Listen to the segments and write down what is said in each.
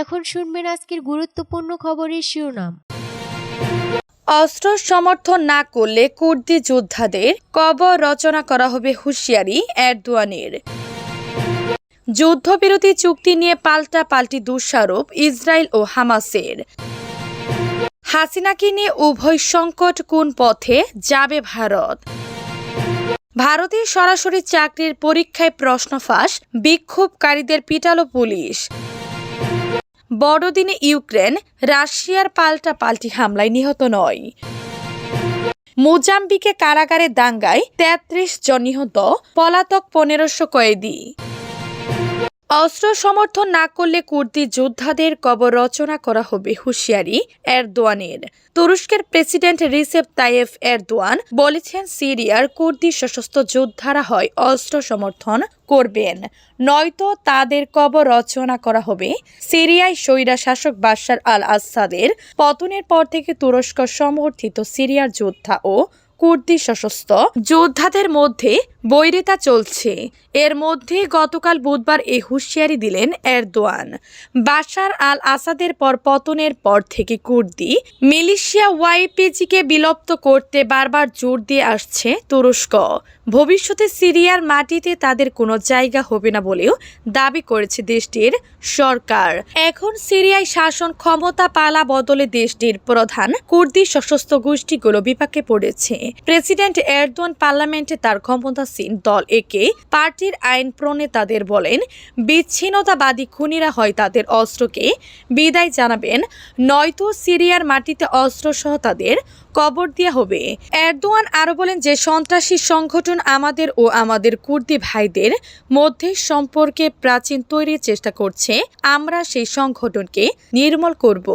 এখন শুনবেন আজকের গুরুত্বপূর্ণ খবরের শিরোনাম। অস্ত্র সমর্থন না করলে কুর্দি যোদ্ধাদের কবর রচনা করা হবে হুঁশিয়ারি এরদোয়ানের। যুদ্ধবিরতি চুক্তি নিয়ে পাল্টা পাল্টি দোষারোপ ইসরায়েল ও হামাসের। হাসিনাকে নিয়ে উভয় সংকট কোন পথে যাবে ভারত? ভারতের সরাসরি চাকরির পরীক্ষায় প্রশ্ন ফাঁস বিক্ষোভকারীদের পিটালো পুলিশ। বড়দিনে ইউক্রেন রাশিয়ার পাল্টা পাল্টি হামলায় নিহত নয়। মোজাম্বিকে কারাগারে দাঙ্গায় তেত্রিশ জন নিহত, পলাতক পনেরোশো কয়েদি। অস্ত্র সমর্থন না করলে কুর্দি যোদ্ধাদের কবর রচনা করা হবে হুঁশিয়ারি এরদোয়ানের। তুরস্কের প্রেসিডেন্ট রিসেপ তাইয়েফ এরদোয়ান বলেছেন সিরিয়ার কুর্দি সশস্ত্র যোদ্ধারা হয় অস্ত্র সমর্থন করবেন। নয়তো তাদের কবর রচনা করা হবে সিরিয়ায় স্বৈরা শাসক বাশার আল আসাদের পতনের পর থেকে তুরস্ক সমর্থিত সিরিয়ার যোদ্ধা ও কুর্দি সশস্ত্র যোদ্ধাদের মধ্যে বৈরিতা চলছে। এর মধ্যে গতকাল বুধবার এ হুঁশিয়ারি দিলেন এরদোয়ান। বাশার আল আসাদের পর পতনের পর থেকে কুর্দি মিলিশিয়া ওয়াইপিজিকে বিলুপ্ত করতে বারবার জোর দিয়ে আসছে তুরস্ক। ভবিষ্যতে সিরিয়ার মাটিতে তাদের কোনো জায়গা হবে না বলেও দাবি করেছে দেশটির সরকার। এখন সিরিয়ায় শাসন ক্ষমতা পালা বদলে দেশটির প্রধান কুর্দি সশস্ত্র গোষ্ঠীগুলো বিপাকে পড়েছে। প্রেসিডেন্ট এরদোয়ান পার্লামেন্টে তার ক্ষমতাসীন দল একে পার্টির আইন প্রণেতাদের বলেন, বিচ্ছিন্নতাবাদী খুনিরা হয় তাদের অস্ত্রকে। বিদায় জানাবেন, নয়তো সিরিয়ার মাটিতে অস্ত্রসহ তাদের কবর দেওয়া হবে। এরদোয়ান আরও বলেন যে সন্ত্রাসী সংগঠন আমাদের ও আমাদের কুর্দি ভাইদের মধ্যে সম্পর্কে প্রাচীন তৈরির চেষ্টা করছে। আমরা সেই সংগঠনকে নির্মূল করব।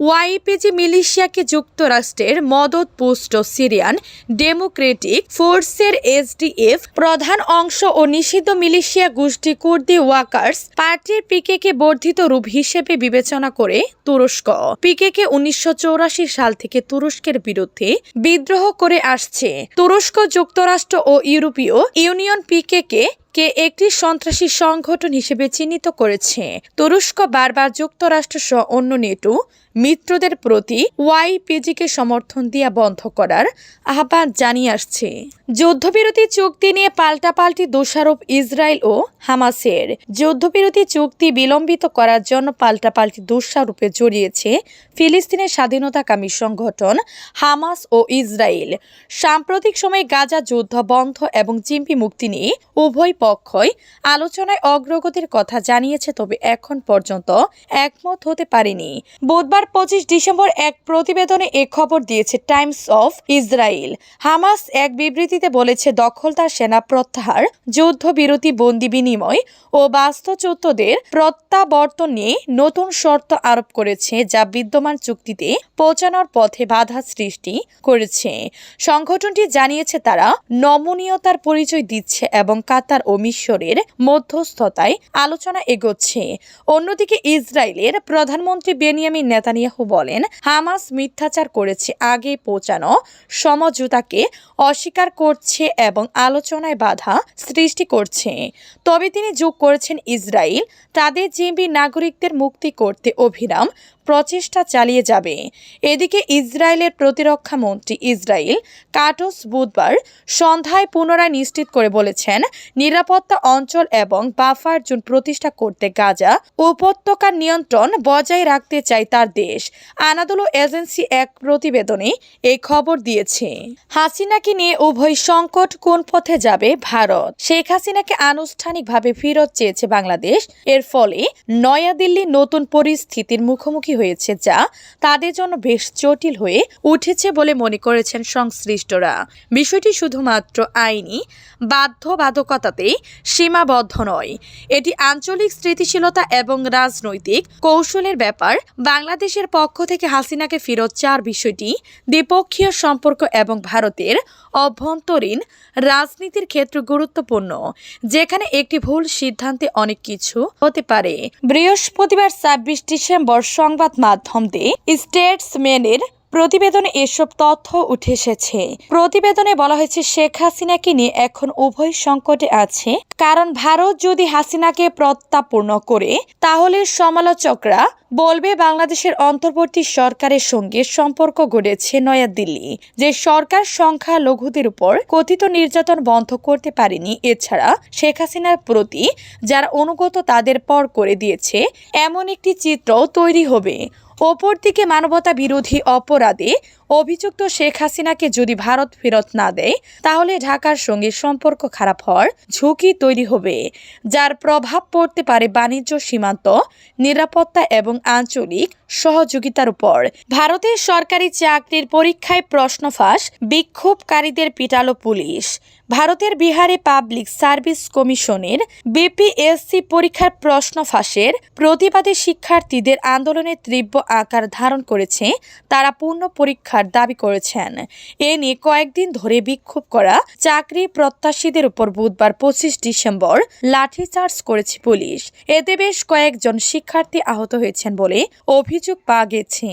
ওয়াইপিজি মিলিশিয়াকে যুক্তরাষ্ট্রের মদত পুষ্ট সিরিয়ান ডেমোক্রেটিক ফোর্সের এসডিএফ প্রধান অংশ ও নিষিদ্ধ মিলিশিয়া গোষ্ঠী কুর্দি ওয়াকার্স পার্টির পিকেকে বর্ধিত রূপ হিসেবে বিবেচনা করে তুরস্ক। পিকেকে উনিশশো সাল থেকে তুরস্কের বিরুদ্ধে বিদ্রোহ করে আসছে। তুরস্ক যুক্তরাষ্ট্র ও ইউরোপীয় ইউনিয়ন পিকেকে কে একটি সন্ত্রাসী সংগঠন হিসেবে চিহ্নিত করেছে। তুরস্ক বারবার যুক্তরাষ্ট্র সহ অন্য নেটো মিত্রদের প্রতি ওয়াইপিজিকে সমর্থন দিয়া বন্ধ করার আহ্বান জানিয়ে আসছে। যুদ্ধবিরতি চুক্তি নিয়ে পাল্টাপাল্টি দোষারোপ ইসরায়েল ও হামাসের। যুদ্ধবিরতি চুক্তি বিলম্বিত করার জন্য পাল্টাপাল্টি দোষারোপে জড়িয়েছে ফিলিস্তিনের স্বাধীনতাকামী সংগঠন হামাস ও ইসরায়েল। সাম্প্রতিক সময়ে গাজা যুদ্ধ বন্ধ এবং চিম্পি মুক্তি নিয়ে উভয় পক্ষই আলোচনায় অগ্রগতির কথা জানিয়েছে, তবে এখন পর্যন্ত একমত হতে পারেনি। বুধবার পঁচিশ ডিসেম্বর এক প্রতিবেদনে এ খবর দিয়েছে টাইমস অফ ইসরায়েল হামাস এক বিবৃতিতে বলেছে, দখলদার সেনা প্রত্যাহার, যুদ্ধবিরতি বন্দি বিনিময় ও বাস্তুচ্যুতদের প্রত্যাবর্তন নিয়ে নতুন শর্ত আরোপ করেছে, যা বিদ্যমান চুক্তিতে পৌঁছানোর পথে বাধা সৃষ্টি করেছে। সংগঠনটি জানিয়েছে, তারা নমনীয়তার পরিচয় দিচ্ছে এবং কাতার মিশরের মধ্যস্থতায় আলোচনা এগোচ্ছে। অন্যদিকে ইসরায়েলের প্রধানমন্ত্রী বেনিয়ামিন নেতানিয়াহু বলেন, হামাস মিথ্যাচার করেছে, আগে পৌঁছানো সমঝোতাকে অস্বীকার করছে এবং আলোচনায় বাধা সৃষ্টি করছে। তবে তিনি যোগ করেছেন ইসরায়েল, তাদের জিম্বি নাগরিকদের মুক্তি করতে অভিরাম প্রচেষ্টা চালিয়ে যাবে। এদিকে ইসরায়েলের প্রতিরক্ষা মন্ত্রী ইসরায়েল কাটোস বুধবার সন্ধ্যায় পুনরায় নিশ্চিত করে বলেছেন, নিরাপত্তা অঞ্চল এবং বাফার জোন প্রতিষ্ঠা করতে গাজা উপত্যকার নিয়ন্ত্রণ বজায় রাখতে চায় তার দেশ। আনাদুলো এজেন্সি এক প্রতিবেদনে এই খবর দিয়েছে। হাসিনাকে নিয়ে উভয় সংকট কোন পথে যাবে ভারত? শেখ হাসিনাকে আনুষ্ঠানিকভাবে ফেরত চেয়েছে বাংলাদেশ। এর ফলে নয়াদিল্লি নতুন পরিস্থিতির মুখোমুখি হয়েছে যা তাদের জন্য বেশ জটিল হয়ে উঠেছে বলে মনে করেছেন সংশ্লিষ্টরা। বিষয়টি শুধুমাত্র আইনি বাধ্যবাধকতাতেই সীমাবদ্ধ নয়। এটি আঞ্চলিক স্থিতিশীলতা এবং রাজনৈতিক কৌশলের ব্যাপার। বাংলাদেশের পক্ষ থেকে হাসিনাকে ফেরত চার বিষয়টি দ্বিপক্ষীয় সম্পর্ক এবং ভারতের অভ্যন্তরীণ রাজনীতির ক্ষেত্রে গুরুত্বপূর্ণ, যেখানে একটি ভুল সিদ্ধান্তে অনেক কিছু হতে পারে। বৃহস্পতিবার ছাব্বিশ ডিসেম্বর সংবাদ মাধ্যম দিয়ে স্টেটসম্যানের প্রতিবেদনে এসব তথ্য উঠে এসেছে। প্রতিবেদনে বলা হয়েছে, শেখ হাসিনাকে নিয়ে এখন উভয় সংকটে আছে? কারণ ভারত যদি হাসিনাকে প্রত্যাপূর্ণ করে, তাহলে সমালোচকরা বলবে, বাংলাদেশের অন্তর্বর্তী সরকারের সঙ্গে সম্পর্ক গড়েছে নয়াদিল্লি, যে সরকার সংখ্যা লঘুদের উপর কথিত নির্যাতন বন্ধ করতে পারেনি। এছাড়া শেখ হাসিনার প্রতি, যারা অনুগত তাদের পর করে দিয়েছে, এমন একটি চিত্র তৈরি হবে। অপরদিকে মানবতা বিরোধী অপরাধে অভিযুক্ত শেখ হাসিনাকে যদি ভারত ফেরত না দেয়, তাহলে ঢাকার সঙ্গে সম্পর্ক খারাপ হওয়ার ঝুঁকি তৈরি হবে, যার প্রভাব পড়তে পারে বাণিজ্য সীমান্ত, নিরাপত্তা এবং আঞ্চলিক সহযোগিতার উপর। ভারতের সরকারি চাকরির পরীক্ষায় প্রশ্ন ফাঁস বিক্ষোভকারীদের পিটালো পুলিশ। ভারতের বিহারে পাবলিক সার্ভিস কমিশনের বিপিএসসি পরীক্ষার প্রশ্ন ফাঁসের প্রতিবাদে শিক্ষার্থীদের আন্দোলনের তীব্র আকার ধারণ করেছে, তারা পূর্ণ পরীক্ষার দাবি করেছেন। এ নিয়ে কয়েকদিন ধরে বিক্ষোভ করা চাকরি প্রত্যাশীদের উপর বুধবার পঁচিশ ডিসেম্বর লাঠিচার্জ করেছে পুলিশ। এতে বেশ কয়েকজন শিক্ষার্থী আহত হয়েছেন বলে অভিযোগ পাওয়া গেছে।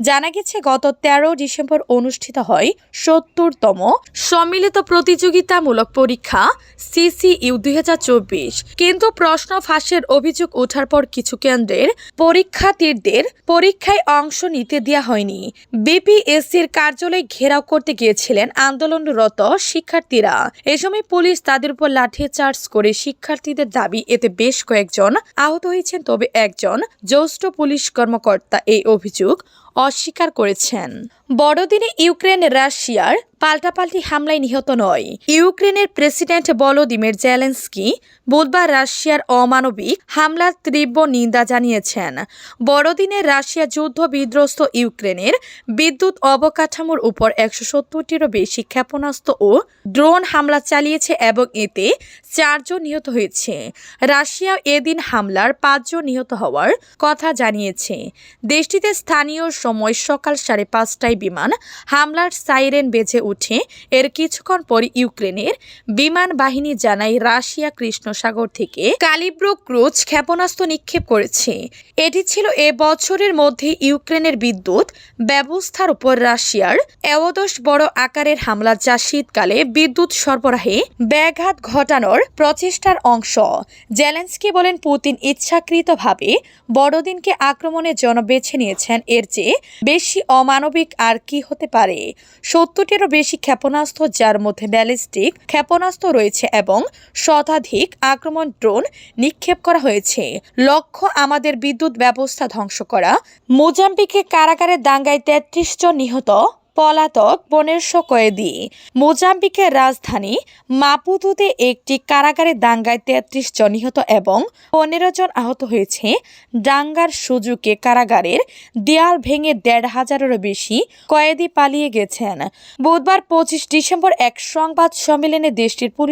জানা গেছে, গত তেরো ডিসেম্বর অনুষ্ঠিত হয় সত্তরতম সম্মিলিত প্রতিযোগিতামূলক পরীক্ষা সিসিইউ দুই হাজার চব্বিশ। কিন্তু প্রশ্ন ফাঁসের অভিযোগ ওঠার পর কিছু কেন্দ্রের পরীক্ষার্থীদের পরীক্ষায় অংশ নিতে দেওয়া হয়নি। বিপিএসসির কার্যালয় ঘেরাও করতে গিয়েছিলেন আন্দোলনরত শিক্ষার্থীরা। এ সময় পুলিশ তাদের উপর লাঠি চার্জ করে শিক্ষার্থীদের দাবি, এতে বেশ কয়েকজন আহত হয়েছেন, তবে একজন জ্যেষ্ঠ পুলিশ কর্মকর্তা এই অভিযোগ অস্বীকার করেছেন। বড়দিনে ইউক্রেন, রাশিয়ার পাল্টাপাল্টি হামলায় নিহত নয়। ইউক্রেনের প্রেসিডেন্ট ভলোদিমির জেলেন্সকি বুধবার রাশিয়ার অমানবিক হামলার তীব্র নিন্দা জানিয়েছেন। বড়দিনে রাশিয়া যুদ্ধ বিধ্বস্ত ইউক্রেনের বিদ্যুৎ অবকাঠামোর উপর একশো সত্তরটিরও বেশি ক্ষেপণাস্ত্র ও ড্রোন হামলা চালিয়েছে এবং এতে চারজন নিহত হয়েছে। রাশিয়া এদিন হামলার পাঁচজন নিহত হওয়ার কথা জানিয়েছে। দেশটিতে স্থানীয় সময় সকাল সাড়ে পাঁচটায় বিমান হামলার সাইরেন বেজে উঠে এর কিছুক্ষণ পর ইউক্রেনের বিমান বাহিনী জানায়, রাশিয়া কৃষ্ণ সাগর থেকে কালিব্রো ক্রুজ ক্ষেপণাস্ত্র নিক্ষেপ করেছে। এটি ছিল এ বছরের মধ্যে ইউক্রেনের বিদ্যুৎ ব্যবস্থার উপর রাশিয়ার একাদশ বড় আকারের হামলা, যা শীতকালে বিদ্যুৎ সরবরাহে ব্যাঘাত ঘটানোর প্রচেষ্টার অংশ। জেলেন্সকি বলেন, পুতিন ইচ্ছাকৃতভাবে বড়দিনকে আক্রমণের জন্য বেছে নিয়েছেন। এর চেয়ে বেশি অমানবিক আর কি হতে পারে? সত্তরটিরও বেশি ক্ষেপণাস্ত্র, যার মধ্যে ব্যালিস্টিক ক্ষেপণাস্ত্র রয়েছে এবং শতাধিক আক্রমণ ড্রোন নিক্ষেপ করা হয়েছে। লক্ষ্য, আমাদের বিদ্যুৎ ব্যবস্থা ধ্বংস করা। মোজাম্বিকে কারাগারে দাঙ্গায় তেত্রিশ জন নিহত। পলাতক পনেরোশো কয়েদি মোজাম্বিকের রাজধানী মাপুতুতে একটি কারাগারে দাঙ্গায় তেত্রিশ জন নিহত এবং পনেরো জন আহত হয়েছে। ডাঙ্গার সুজুকে কারাগারের দেয়াল ভেঙে দেড় হাজারেরও বেশি কয়েদি পালিয়ে গেছেন। বুধবার পঁচিশ ডিসেম্বর এক সংবাদ সম্মেলনে দেশটির পুলিশ